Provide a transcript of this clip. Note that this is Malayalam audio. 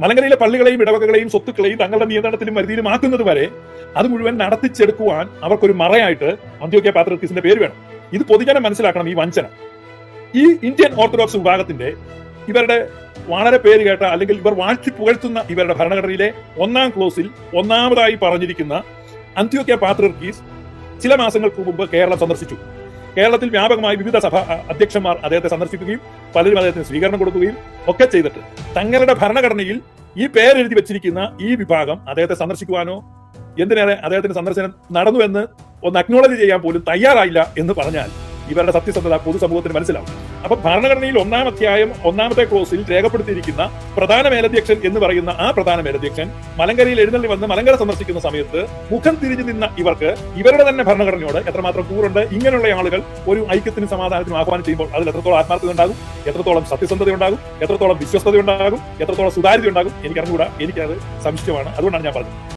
മലങ്കരയിലെ പള്ളികളെയും ഇടവകകളെയും സ്വത്തുക്കളെയും തങ്ങളുടെ നിയന്ത്രണത്തിലും പരിധിയിലും മാറ്റുന്നത് വരെ അത് മുഴുവൻ നടത്തിച്ചെടുക്കുവാൻ അവർക്കൊരു മറയായിട്ട് അന്ത്യോക്യ പാത്രത്തിന്റെ പേര് വേണം. ഇത് പൊതുജനം മനസ്സിലാക്കണം ഈ വഞ്ചന. ഈ ഇന്ത്യൻ ഓർത്തഡോക്സ് വിഭാഗത്തിന്റെ ഇവരുടെ വളരെ പേര് കേട്ട അല്ലെങ്കിൽ ഇവർ വാഴ്ത്തി പുകഴ്ത്തുന്ന ഇവരുടെ ഭരണഘടനയിലെ ഒന്നാം ക്ലോസിൽ ഒന്നാമതായി പറഞ്ഞിരിക്കുന്ന അന്ത്യോക്യ പാത്രീസ് ചില മാസങ്ങൾക്ക് മുമ്പ് കേരളം സന്ദർശിച്ചു. കേരളത്തിൽ വ്യാപകമായി വിവിധ സഭ അധ്യക്ഷന്മാർ അദ്ദേഹത്തെ സന്ദർശിക്കുകയും പലരും അദ്ദേഹത്തിന് സ്വീകരണം കൊടുക്കുകയും ഒക്കെ ചെയ്തിട്ട് തങ്ങളുടെ ഭരണഘടനയിൽ ഈ പേരെഴുതി വെച്ചിരിക്കുന്ന ഈ വിഭാഗം അദ്ദേഹത്തെ സന്ദർശിക്കുവാനോ എന്തിനേറെ അദ്ദേഹത്തിന്റെ സന്ദർശനം നടന്നു എന്ന് ഒന്ന് അക്നോളജ് ചെയ്യാൻ പോലും തയ്യാറായില്ല എന്ന് പറഞ്ഞാൽ ഇവരുടെ സത്യസന്ധത പൊതുസമൂഹത്തിന് മനസ്സിലാവും. അപ്പൊ ഭരണഘടനയിൽ ഒന്നാം അധ്യായം ഒന്നാമത്തെ ക്ലോസിൽ രേഖപ്പെടുത്തിയിരിക്കുന്ന പ്രധാന മേലധ്യക്ഷൻ എന്ന് പറയുന്ന ആ പ്രധാന മേലധ്യക്ഷൻ മലങ്കരയിൽ എഴുന്നള്ളി വന്ന് മലങ്കര സന്ദർശിക്കുന്ന സമയത്ത് മുഖം തിരിഞ്ഞു നിന്ന ഇവർക്ക് ഇവരുടെ തന്നെ ഭരണഘടനയോട് എത്രമാത്രം കൂറുണ്ട് ഇങ്ങനെയുള്ള ആളുകൾ ഒരു ഐക്യത്തിനും സമാധാനത്തിനും ആഹ്വാനം ചെയ്യുമ്പോൾ അതിൽ എത്രത്തോളം ആത്മാർത്ഥത ഉണ്ടാകും എത്രത്തോളം സത്യസന്ധത ഉണ്ടാകും എത്രത്തോളം വിശ്വസ്തത ഉണ്ടാകും എത്രത്തോളം സുതാര്യത ഉണ്ടാകും എനിക്കറിഞ്ഞുകൂടാ എനിക്കത് സംശയമാണ്. അതുകൊണ്ടാണ് ഞാൻ പറഞ്ഞത്.